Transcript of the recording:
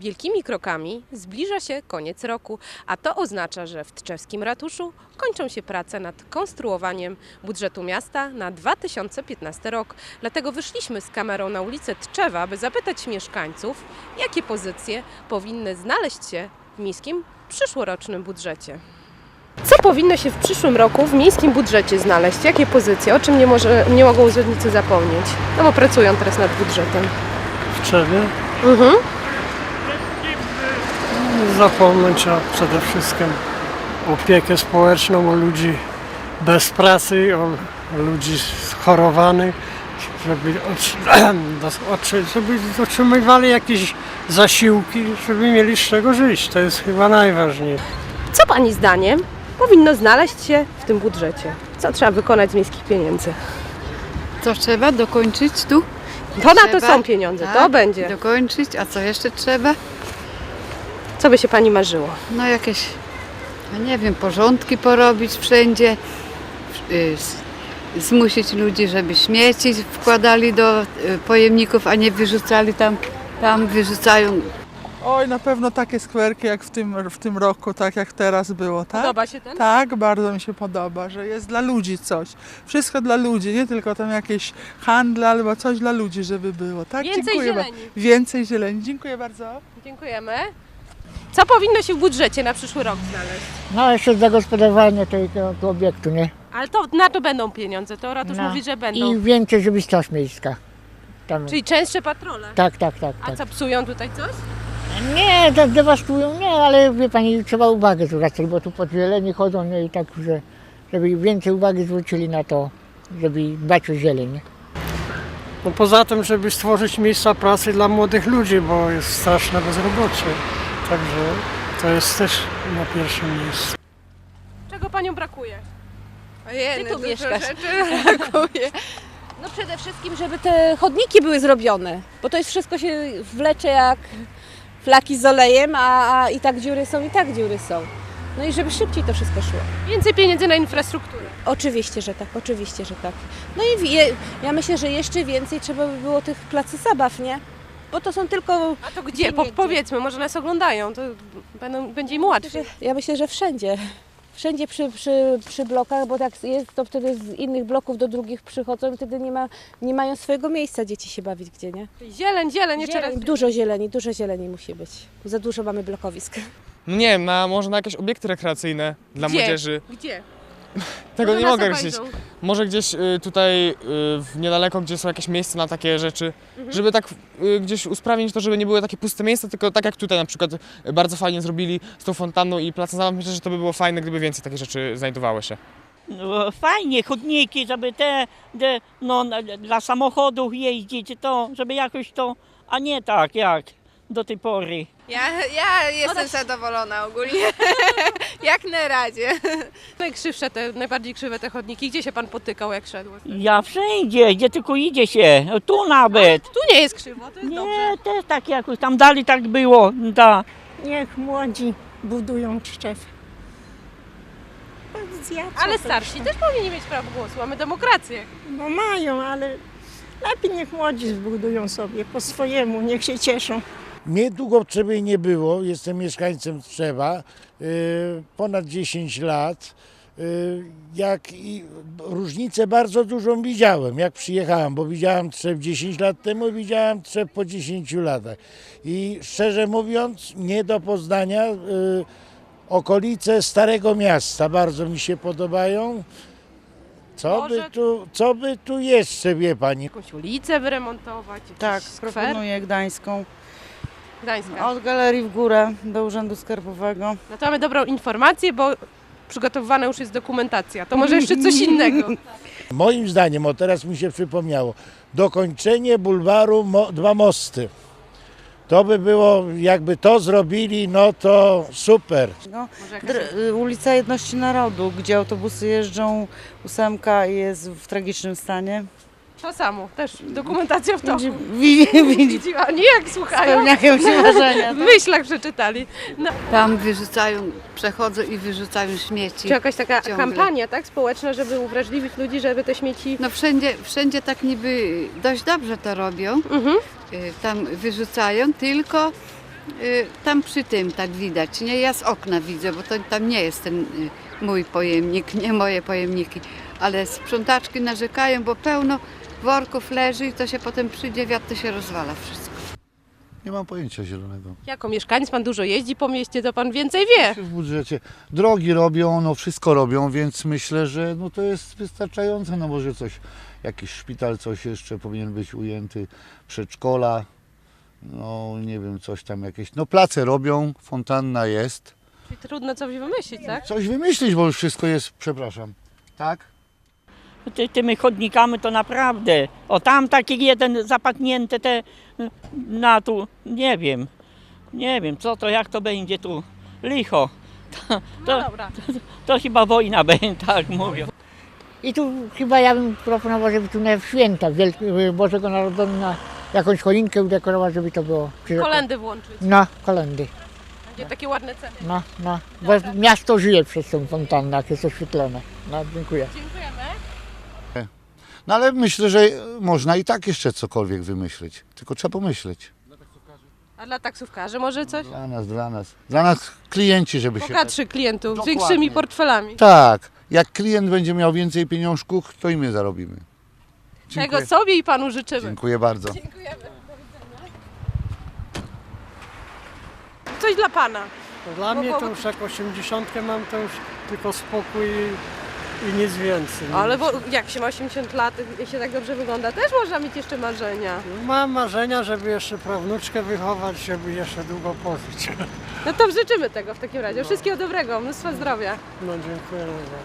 Wielkimi krokami zbliża się koniec roku, a to oznacza, że w Tczewskim Ratuszu kończą się prace nad konstruowaniem budżetu miasta na 2015 rok. Dlatego wyszliśmy z kamerą na ulicę Tczewa, by zapytać mieszkańców, jakie pozycje powinny znaleźć się w miejskim przyszłorocznym budżecie. Co powinno się w przyszłym roku w miejskim budżecie znaleźć? Jakie pozycje? O czym nie, może, nie mogą urzędnicy zapomnieć? No bo pracują teraz nad budżetem. w Trzewie. Mhm. Zapomnieć o przede wszystkim opiekę społeczną, o ludzi bez pracy, o ludzi schorowanych, żeby, żeby otrzymywali jakieś zasiłki, żeby mieli z czego żyć. To jest chyba najważniejsze. Co Pani zdaniem powinno znaleźć się w tym budżecie? Co trzeba wykonać z miejskich pieniędzy? Co trzeba dokończyć tu? To na to Trzeba, są pieniądze, to tak, będzie. Dokończyć, a co jeszcze trzeba? Co by się Pani marzyło? No jakieś, no nie wiem, porządki porobić wszędzie, y, zmusić ludzi, żeby śmieci wkładali do y, pojemników, a nie wyrzucali tam, tam wyrzucają Oj, na pewno takie skwerki jak w tym, w tym roku, tak jak teraz było, tak? Podoba się ten? Tak, bardzo mi się podoba, że jest dla ludzi coś. Wszystko dla ludzi, nie tylko tam jakieś handle albo coś dla ludzi, żeby było, tak? Więcej Dziękuję ba- zieleni. Więcej zieleni. Dziękuję bardzo. Dziękujemy. Co powinno się w budżecie na przyszły rok znaleźć? No jeszcze zagospodarowanie tego, tego obiektu, nie? Ale to na to będą pieniądze, to ratusz No. mówi, że będą. I więcej, żeby straż miejska. Tam. Czyli częstsze patrole. Tak, tak, tak, A tak. co, psują tutaj coś? Nie, de- dewastują, nie, ale wie pani, trzeba uwagę zwracać, bo tu pod zieleni chodzą, nie, i tak, że żeby więcej uwagi zwrócili na to, żeby dbać o zieleń. No poza tym, żeby stworzyć miejsca pracy dla młodych ludzi, bo jest straszne bezrobocie. Także to jest też na pierwszym miejscu. Czego Panią brakuje? Ojej, Ty tu dużo mieszkasz. rzeczy brakuje. No przede wszystkim, żeby te chodniki były zrobione, bo to jest wszystko się wlecze jak flaki z olejem, a, a i tak dziury są, i tak dziury są. No i żeby szybciej to wszystko szło. Więcej pieniędzy na infrastrukturę. Oczywiście, że tak, oczywiście, że tak. No i wie, ja myślę, że jeszcze więcej trzeba by było tych placy zabaw, nie? Bo to są tylko... A to gdzie? Po, powiedzmy, może nas oglądają, to będą, będzie im łatwiej. Ja myślę, że wszędzie. Wszędzie przy, przy, przy blokach, bo tak jest, to wtedy z innych bloków do drugich przychodzą i wtedy nie, ma, nie mają swojego miejsca dzieci się bawić gdzie, nie? Zieleń, zieleń, jeszcze raz. Dużo zieleni, dużo zieleni musi być. Za dużo mamy blokowisk. No nie wiem, na, może na jakieś obiekty rekreacyjne dla Gdzie? młodzieży. Gdzie? Tego Może nie nas mogę obejdą. Może gdzieś y, tutaj y, w niedaleko, gdzie są jakieś miejsca na takie rzeczy, Mhm. żeby tak y, gdzieś usprawnić to, żeby nie były takie puste miejsca, tylko tak jak tutaj na przykład y, bardzo fajnie zrobili z tą fontanną i placem zabaw. Myślę, że to by było fajne, gdyby więcej takich rzeczy znajdowało się. No, fajnie, chodniki, żeby te, te no, na- dla samochodów jeździć, to, żeby jakoś to, a nie tak jak do tej pory. Ja, ja jestem zadowolona ogólnie. Jak na razie. Najkrzywsze, te, najbardziej krzywe te chodniki. Gdzie się pan potykał, jak szedł? Ja wszędzie, gdzie tylko idzie się, tu nawet. Tu nie jest krzywo, to jest dobrze. Nie, też tak jakoś tam dalej tak było, da. Niech młodzi budują. Ja co Ale to starsi też powinni mieć prawo głosu, mamy demokrację. No mają, ale lepiej niech młodzi zbudują sobie po swojemu, niech się cieszą. Mnie długo w Trzewie nie było, jestem mieszkańcem Trzewa, y, ponad 10 lat. Y, Jak i różnicę bardzo dużą widziałem, jak przyjechałem, bo widziałem Trzew 10 lat temu, widziałem Trzew po 10 latach. I szczerze mówiąc, nie do poznania, y, okolice Starego Miasta bardzo mi się podobają. Co by tu, co by tu jeszcze, wie pani? Jakąś ulicę wyremontować, jakiś Tak, skwer. proponuję Gdańską. Gdańska. Od galerii w górę do Urzędu Skarbowego. No to mamy dobrą informację, bo przygotowywana już jest dokumentacja. To może jeszcze coś innego. Moim zdaniem, o teraz mi się przypomniało, dokończenie bulwaru Mo, Dwa Mosty. To by było, jakby to zrobili, no to super. No, dr- y, ulica Jedności Narodu, gdzie autobusy jeżdżą, ósemka jest w tragicznym stanie. To samo, też dokumentacja w to. Widzi- wi- Widzi, Widziła, nie jak słuchają. spełniają się marzenia. W myślach przeczytali. No, Tam wyrzucają, przechodzą i wyrzucają śmieci. czy jakaś taka Ciągle. kampania tak, społeczna, żeby uwrażliwić ludzi, żeby te śmieci... No wszędzie, wszędzie tak niby dość dobrze to robią. Mhm. Y, Tam wyrzucają, tylko Y, Tam przy tym tak widać, nie? Ja z okna widzę, bo to tam nie jest ten y, mój pojemnik, nie moje pojemniki, ale sprzątaczki narzekają, bo pełno worków leży i to się potem przyjdzie wiatr, to się rozwala wszystko. Nie mam pojęcia zielonego. Jako mieszkaniec pan dużo jeździ po mieście, to pan więcej wie. W budżecie drogi robią, no wszystko robią, więc myślę, że no to jest wystarczające, no może coś, jakiś szpital, coś jeszcze powinien być ujęty, przedszkola, no nie wiem, coś tam jakieś, no place robią, fontanna jest. Czyli trudno coś wymyślić, tak? Coś wymyślić, bo już wszystko jest, przepraszam, tak? Ty, tymi chodnikami to naprawdę. O tam taki jeden zapadnięty te na tu, nie wiem. Nie wiem, co to, jak to będzie tu. Licho. To, No to, dobra. to chyba wojna będzie, tak mówią. I tu chyba ja bym proponował, żeby tu na święta Wielk- Bożego Narodowego jakąś choinkę udekorować, żeby to było. Kolendy włączyć. No, kolendy. Będzie takie ładne ceny. No, no. Bo miasto żyje przez tą fontannę, jak jest oświetlone. No, dziękuję. Dziękujemy. No ale myślę, że można i tak jeszcze cokolwiek wymyślić, tylko trzeba pomyśleć. A dla taksówkarzy może coś? Dla nas, dla nas, dla nas klienci, żeby się... Bogatszych klientów, z Dokładnie. większymi portfelami. Tak, jak klient będzie miał więcej pieniążków, to i my zarobimy. Czego sobie i panu życzymy. Dziękuję bardzo. Coś dla pana. Dla Bo- mnie to już jak 80 mam, to już tylko spokój i, i nic więcej. Ale bo jak się ma 80 lat i się tak dobrze wygląda, też można mieć jeszcze marzenia. Mam marzenia, żeby jeszcze prawnuczkę wychować, żeby jeszcze długo pożyć. No to życzymy tego w takim razie. Wszystkiego dobrego, mnóstwa zdrowia. No dziękuję bardzo.